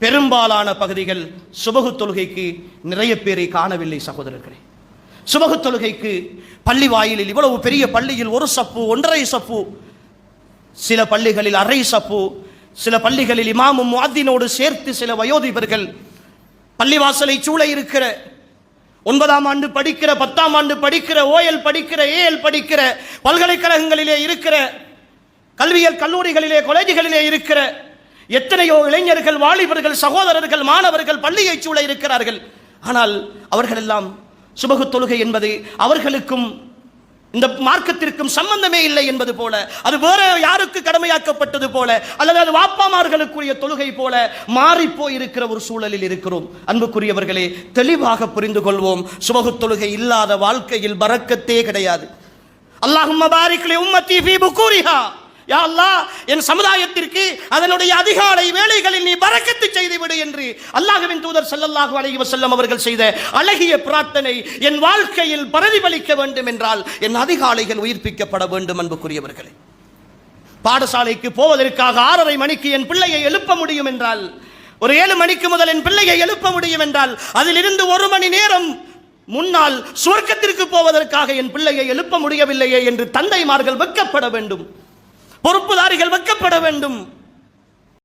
பெரும்பாலான பகுதிகள் சுபகு தொழுகைக்கு நிறைய பேரை காணவில்லை சகோதரர்களே. சுபகு தொழுகைக்கு பள்ளி வாயிலில் இவ்வளவு பெரிய பள்ளியில் ஒரு சப்பு ஒன்றரை சப்பு சில பள்ளிகளில் அரை சப்பு சில பள்ளிகளில் இமாமும் முஅத்தினோடு சேர்த்து சில வயோதிபர்கள் பள்ளிவாசலை சூழ இருக்கிற ஒன்பதாம் ஆண்டு படிக்கிற பத்தாம் ஆண்டு படிக்கிற ஓஎல் படிக்கிற ஏஎல் படிக்கிற பல்கலைக்கழகங்களிலே இருக்கிற கல்வியல் கல்லூரிகளிலே காலேஜுகளிலே இருக்கிற எத்தனையோ இளைஞர்கள் வாலிபர்கள் சகோதரர்கள் மாணவர்கள் பள்ளியை சூழ இருக்கிறார்கள். ஆனால் அவர்கள் எல்லாம் சுபகு தொழுகை என்பது அவர்களுக்கும் இந்த மார்க்கத்திற்கும் சம்பந்தமே இல்லை என்பது போல அது வேற யாருக்கு கடமையாக்கப்பட்டது போல அல்லது அது வாப்பாமார்களுக்குரிய தொழுகை போல மாறிப்போயிருக்கிற ஒரு சூழலில் இருக்கிறோம். அன்புக்குரியவர்களே தெளிவாக புரிந்து கொள்வோம். சுபகு தொழுகை இல்லாத வாழ்க்கையில் பறக்கத்தே கிடையாது. அல்லாஹும் பாரிக் உம்மத்தி ஃபீ புக்கூரிஹா யா அல்லாஹ் என் சமுதாயத்திற்கு அதனுடைய அதிகாலை வேலைகளில் நீ பறக்கத்து செய்துவிடு என்று அல்லாஹ்வின் தூதர் செல்லல்லாஹு அலைஹி வசல்லம் அவர்கள் செய்த அழகிய பிரார்த்தனை என் வாழ்க்கையில் பிரதிபலிக்க வேண்டும் என்றால் என் அதிகாலைகள் உயிர்ப்பிக்கப்பட வேண்டும் அன்புக்குரியவர்களே. பாடசாலைக்கு போவதற்காக ஆறரை மணிக்கு என் பிள்ளையை எழுப்ப முடியும் என்றால் ஒரு ஏழு மணிக்கு முதல் என் பிள்ளையை எழுப்ப முடியும் என்றால் அதிலிருந்து ஒரு மணி நேரம் முன்னால் சுவர்க்கத்திற்கு போவதற்காக என் பிள்ளையை எழுப்ப முடியவில்லையே என்று தந்தைமார்கள் வைக்கப்பட வேண்டும். பொறுப்புதாரிகள் வைக்கப்பட வேண்டும்.